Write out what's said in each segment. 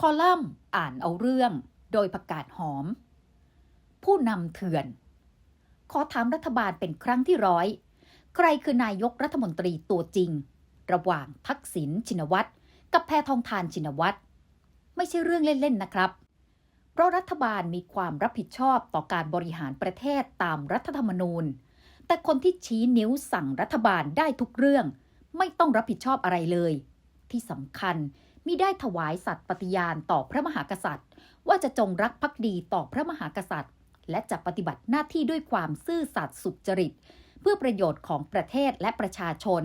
คอลัมน์อ่านเอาเรื่องโดยประกาศหอม ผู้นำเถื่อน ขอถามรัฐบาลเป็นครั้งที่ร้อย ใครคือนายกรัฐมนตรีตัวจริง ระหว่างทักษิณชินวัตรกับแพทองทานชินวัตรไม่ใช่เรื่องเล่นๆนะครับ เพราะรัฐบาลมีความรับผิดชอบต่อการบริหารประเทศตามรัฐธรรมนูญ แต่คนที่ชี้นิ้วสั่งรัฐบาลได้ทุกเรื่อง ไม่ต้องรับผิดชอบอะไรเลย ที่สำคัญ มิได้ถวายสัตย์ปฏิญาณต่อพระมหากษัตริย์ ว่าจะจงรักภักดีต่อพระมหากษัตริย์ และจะปฏิบัติหน้าที่ด้วยความซื่อสัตย์สุจริต เพื่อประโยชน์ของประเทศและประชาชน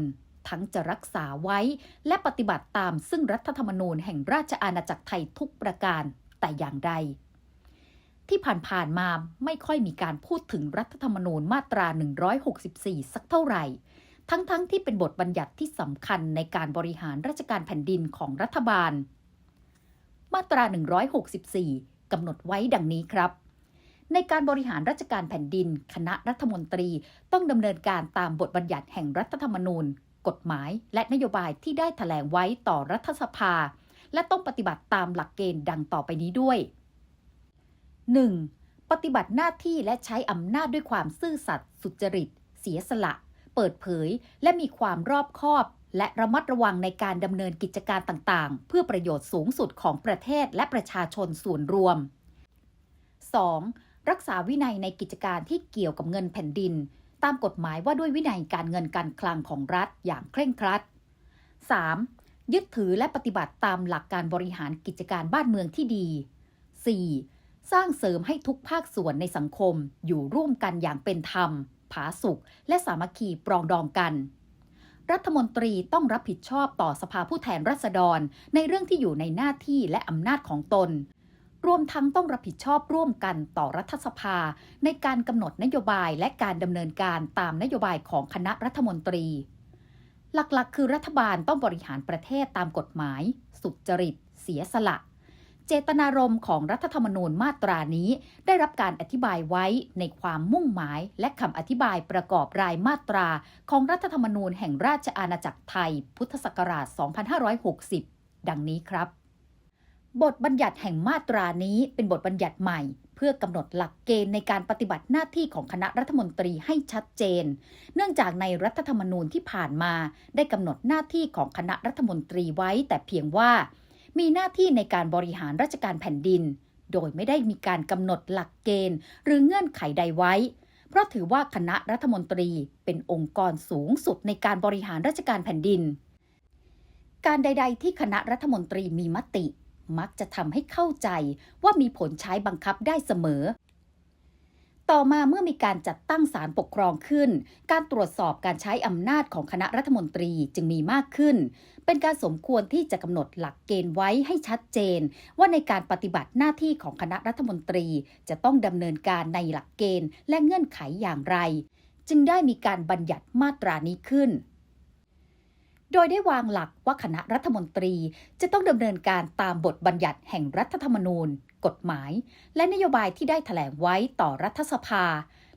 ทั้งจะรักษาไว้และปฏิบัติตามซึ่งรัฐธรรมนูญแห่งราชอาณาจักรไทยทุกประการแต่อย่างใดที่ผ่านๆมาไม่ค่อยมีการพูดถึงรัฐธรรมนูญมาตรา 164 สักเท่าไหร่ ทั้งๆทที่เป็นบทบัญญัติที่สำคัญในการบริหารราชการแผ่นดินของรัฐบาล มาตรา 164 กำหนดไว้ดังนี้ครับ ในการบริหารราชการแผ่นดิน คณะรัฐมนตรีต้องดำเนินการตามบทบัญญัติแห่งรัฐธรรมนูญ กฎหมาย และนโยบายที่ได้ถแถลงไว้ต่อรัฐสภา และต้องปฏิบัติตามหลักเกณฑ์ดังต่อไปนี้ด้วย 1. ปฏิบัติหน้าที่และใช้อำนาจด้วยความซื่อสัตย์สุจริต เสียสละ เปิดเผย และมีความรอบคอบ และระมัดระวังในการดำเนินกิจการต่างๆ เพื่อประโยชน์สูงสุดของประเทศและประชาชนส่วนรวม 2. รักษาวินัยในกิจการที่เกี่ยวกับเงินแผ่นดิน ตามกฎหมายว่าด้วยวินัยการเงินการคลังของรัฐอย่างเคร่งครัด 3. ยึดถือและปฏิบัติตามหลักการบริหารกิจการบ้านเมืองที่ดี 4. สร้างเสริมให้ทุกภาคส่วนในสังคมอยู่ร่วมกันอย่างเป็นธรรม ผาสุกและสามัคคีปรองดองกัน รัฐมนตรีต้องรับผิดชอบต่อสภาผู้แทนราษฎร ในเรื่องที่อยู่ในหน้าที่และอำนาจของตน รวมทั้งต้องรับผิดชอบร่วมกันต่อรัฐสภา ในการกำหนดนโยบายและการดำเนินการตามนโยบายของคณะรัฐมนตรี หลักๆ คือรัฐบาลต้องบริหารประเทศตามกฎหมาย สุจริต เสียสละ เจตนารมณ์ของรัฐธรรมนูญมาตรานี้ ได้รับการอธิบายไว้ในความมุ่งหมาย และคำอธิบายประกอบรายมาตรา ของรัฐธรรมนูญแห่งราชอาณาจักรไทย พุทธศักราช 2560 ดังนี้ครับ บทบัญญัติแห่งมาตรานี้เป็นบทบัญญัติใหม่เพื่อกำหนดหลักเกณฑ์ในการปฏิบัติหน้าที่ของคณะรัฐมนตรีให้ชัดเจน เนื่องจากในรัฐธรรมนูญที่ผ่านมา ได้กำหนดหน้าที่ของคณะรัฐมนตรีไว้แต่เพียงว่า มีหน้าที่ในการบริหารราชการแผ่นดิน โดยไม่ได้มีการกำหนดหลักเกณฑ์ หรือเงื่อนไขใดไว้ เพราะถือว่าคณะรัฐมนตรีเป็นองค์กรสูงสุดในการบริหารราชการแผ่นดิน การใด ๆ ที่คณะรัฐมนตรีมีมติ มักจะทำให้เข้าใจว่ามีผลใช้บังคับได้เสมอ ต่อมาเมื่อมีการจัดตั้งศาลปกครองขึ้น การตรวจสอบการใช้อำนาจของคณะรัฐมนตรีจึงมีมากขึ้น เป็นการสมควรที่จะกำหนดหลักเกณฑ์ไว้ให้ชัดเจน ว่าในการปฏิบัติหน้าที่ของคณะรัฐมนตรี จะต้องดำเนินการในหลักเกณฑ์และเงื่อนไขอย่างไร จึงได้มีการบัญญัติมาตรานี้ขึ้น โดยได้วางหลักว่าคณะรัฐมนตรีจะต้องดำเนินการตามบทบัญญัติแห่งรัฐธรรมนูญ กฎหมาย และนโยบายที่ได้แถลงไว้ต่อรัฐสภา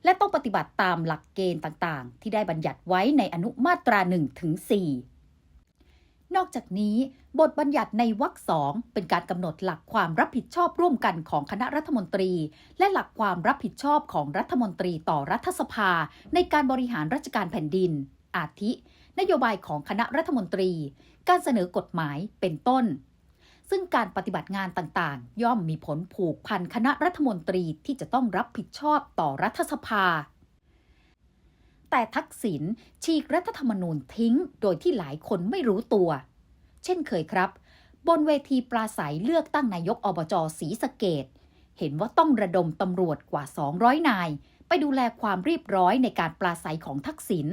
และต้องปฏิบัติตามหลักเกณฑ์ต่างๆ ที่ได้บัญญัติไว้ในอนุมาตรา1ถึง4นอกจากนี้ บทบัญญัติในวรรคสองเป็นการกำหนดหลักความรับผิดชอบร่วมกันของคณะรัฐมนตรี และหลักความรับผิดชอบของรัฐมนตรีต่อรัฐสภา ในการบริหารราชการแผ่นดิน อาทิ นโยบายของคณะรัฐมนตรี การเสนอกฎหมายเป็นต้น ซึ่งการปฏิบัติงานต่างๆ ย่อมมีผลผูกพันคณะรัฐมนตรีที่จะต้องรับผิดชอบต่อรัฐสภา แต่ทักษิณฉีกรัฐธรรมนูญทิ้งโดยที่หลายคนไม่รู้ตัว เช่นเคยครับ บนเวทีปราศัยเลือกตั้งนายกอบจศรีสะเกดเห็นว่าต้องระดมตำรวจกว่า 200 นาย ไปดูแลความเรียบร้อยในการปราศัยของทักษิณ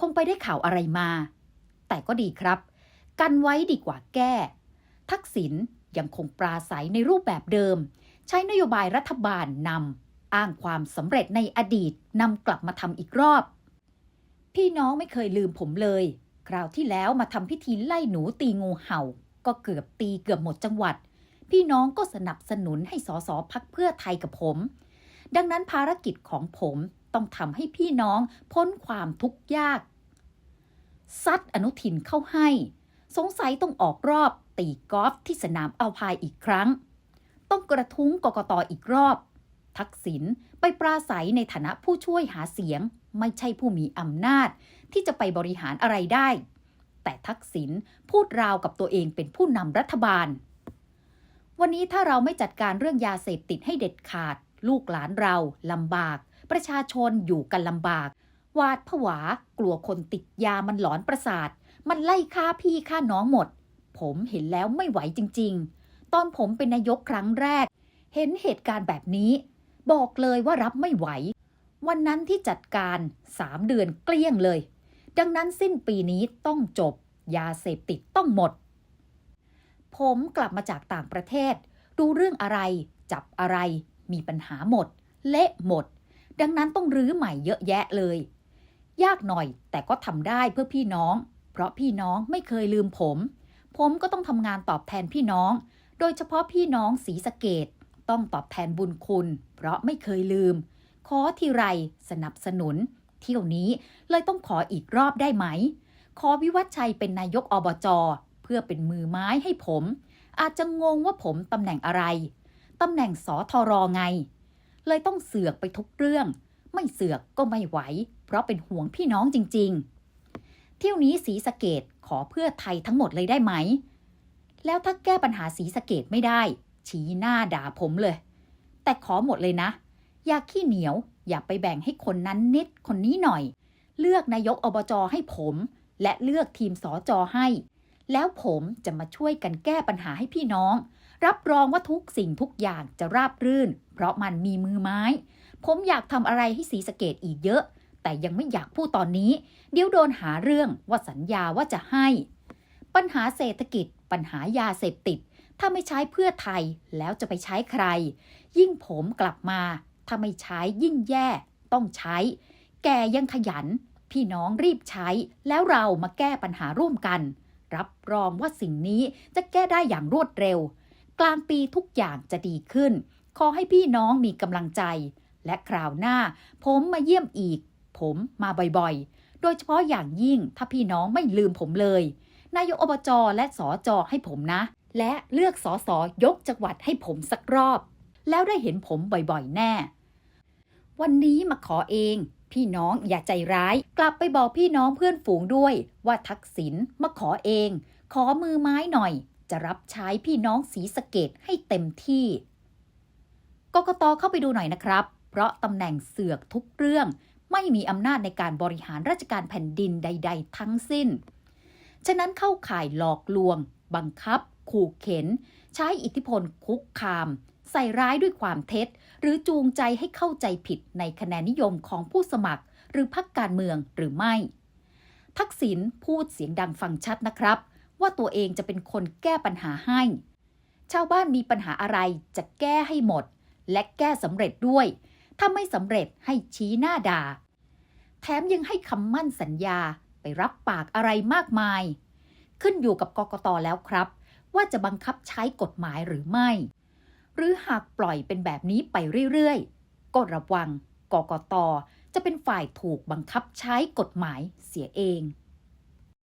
คงไปได้ข่าวอะไรมา แต่ก็ดีครับ กันไว้ดีกว่าแก้ ทักษิณยังคงปราศัยในรูปแบบเดิม ใช้นโยบายรัฐบาลนำอ้างความสำเร็จในอดีตนำกลับมาทำอีกรอบ พี่น้องไม่เคยลืมผมเลย คราวที่แล้วมาทำพิธีไล่หนูตีงูเห่า ก็เกือบตีเกือบหมดจังหวัด พี่น้องก็สนับสนุนให้สสพักเพื่อไทยกับผม ดังนั้นภารกิจของผม ต้องทำให้พี่น้องพ้นความทุกข์ยาก ซัดอนุทินเข้าให้ สงสัยต้องออกรอบตีกอล์ฟที่สนามอัลพายอีกครั้ง ต้องกระทุ้งกกตอีกรอบ ทักษิณไปปราศัยในฐานะผู้ช่วยหาเสียง ไม่ใช่ผู้มีอำนาจ ที่จะไปบริหารอะไรได้ แต่ทักษิณพูดราวกับตัวเองเป็นผู้นำรัฐบาล วันนี้ถ้าเราไม่จัดการเรื่องยาเสพติดให้เด็ดขาด ลูกหลานเราลำบาก ประชาชนอยู่กันลำบาก หวาดผวา กลัวคนติดยามันหลอนประสาท มันไล่ฆ่าพี่ฆ่าน้องหมด ผมเห็นแล้วไม่ไหวจริง ๆ ตอนผมเป็นนายกครั้งแรก เห็นเหตุการณ์แบบนี้ บอกเลยว่ารับไม่ไหว วันนั้นที่จัดการสามเดือนเกลี้ยงเลย ดังนั้นสิ้นปีนี้ต้องจบ ยาเสพติดต้องหมด ผมกลับมาจากต่างประเทศ ดูเรื่องอะไร จับอะไร มีปัญหาหมด เละหมด ดังนั้นต้องรื้อใหม่เยอะแยะเลย ยากหน่อยแต่ก็ทำได้เพื่อพี่น้อง เพราะพี่น้องไม่เคยลืมผม ผมก็ต้องทำงานตอบแทนพี่น้อง โดยเฉพาะพี่น้องสีสะเกตต้องตอบแทนบุญคุณ เพราะไม่เคยลืม ขอทีไรสนับสนุน เที่ยวนี้เลยต้องขออีกรอบได้ไหม ขอวิวัฒชัยเป็นนายกอบจเพื่อเป็นมือไม้ให้ผม อาจจะงงว่าผมตำแหน่งอะไรตำแหน่งสอทอรอไง เลยต้องเสือกไปทุกเรื่อง ไม่เสือกก็ไม่ไหว เพราะเป็นห่วงพี่น้องจริง ๆ เที่ยวนี้สีสะเกตขอเพื่อไทยทั้งหมดเลยได้ไหม แล้วถ้าแก้ปัญหาสีสะเกตไม่ได้ ชี้หน้าด่าผมเลย แต่ขอหมดเลยนะ อย่าขี้เหนียว อย่าไปแบ่งให้คนนั้นนิดคนนี้หน่อย เลือกนายกอบจให้ผม และเลือกทีมสอจอให้ แล้วผมจะมาช่วยกันแก้ปัญหาให้พี่น้อง รับรองว่าทุกสิ่งทุกอย่างจะราบรื่น เพราะมันมีมือไม้ ผมอยากทำอะไรให้สีสเกตอีกเยอะ แต่ยังไม่อยากพูดตอนนี้ เดี๋ยวโดนหาเรื่องว่าสัญญาว่าจะให้ ปัญหาเศรษฐกิจ ปัญหายาเสพติด ถ้าไม่ใช้เพื่อไทยแล้วจะไปใช้ใคร ยิ่งผมกลับมา ถ้าไม่ใช้ยิ่งแย่ ต้องใช้ แกยังขยัน พี่น้องรีบใช้ แล้วเรามาแก้ปัญหาร่วมกัน รับรองว่าสิ่งนี้จะแก้ได้อย่างรวดเร็ว กลางปีทุกอย่างจะดีขึ้น ขอให้พี่น้องมีกำลังใจ และคราวหน้า ผมมาเยี่ยมอีก ผมมาบ่อยๆ โดยเฉพาะอย่างยิ่งถ้าพี่น้องไม่ลืมผมเลย นายกอบจและสอจอให้ผมนะ และเลือกสอสอยกจังหวัดให้ผมสักรอบ แล้วได้เห็นผมบ่อยๆ แน่ วันนี้มาขอเองพี่น้องอย่าใจร้าย กลับไปบอกพี่น้องเพื่อนฝูงด้วย ว่าทักษิณมาขอเอง ขอมือไม้หน่อย จะรับใช้พี่น้องสีสะเกตให้เต็มที่ กกตเข้าไปดูหน่อยนะครับ เพราะตำแหน่งเสือกทุกเรื่องไม่มีอำนาจในการบริหารราชการแผ่นดินใด ๆ ทั้งสิ้น ฉะนั้นเข้าข่ายหลอกลวง บังคับ ขู่เข็น ใช้อิทธิพลคุกคาม ใส่ร้ายด้วยความเท็จ หรือจูงใจให้เข้าใจผิดในคะแนนนิยมของผู้สมัคร หรือพรรคการเมืองหรือไม่ ทักษิณพูดเสียงดังฟังชัดนะครับ ว่าตัวเองจะเป็นคนแก้ปัญหาให้ ชาวบ้านมีปัญหาอะไรจะแก้ให้หมด และแก้สำเร็จด้วย ถ้าไม่สำเร็จให้ชี้หน้าด่า แถมยังให้คำมั่นสัญญาไปรับปากอะไรมากมาย ขึ้นอยู่กับกกตแล้วครับ ว่าจะบังคับใช้กฎหมายหรือไม่ หรือหากปล่อยเป็นแบบนี้ไปเรื่อยๆ ก็ระวังกกตจะเป็นฝ่ายถูกบังคับใช้กฎหมายเสียเอง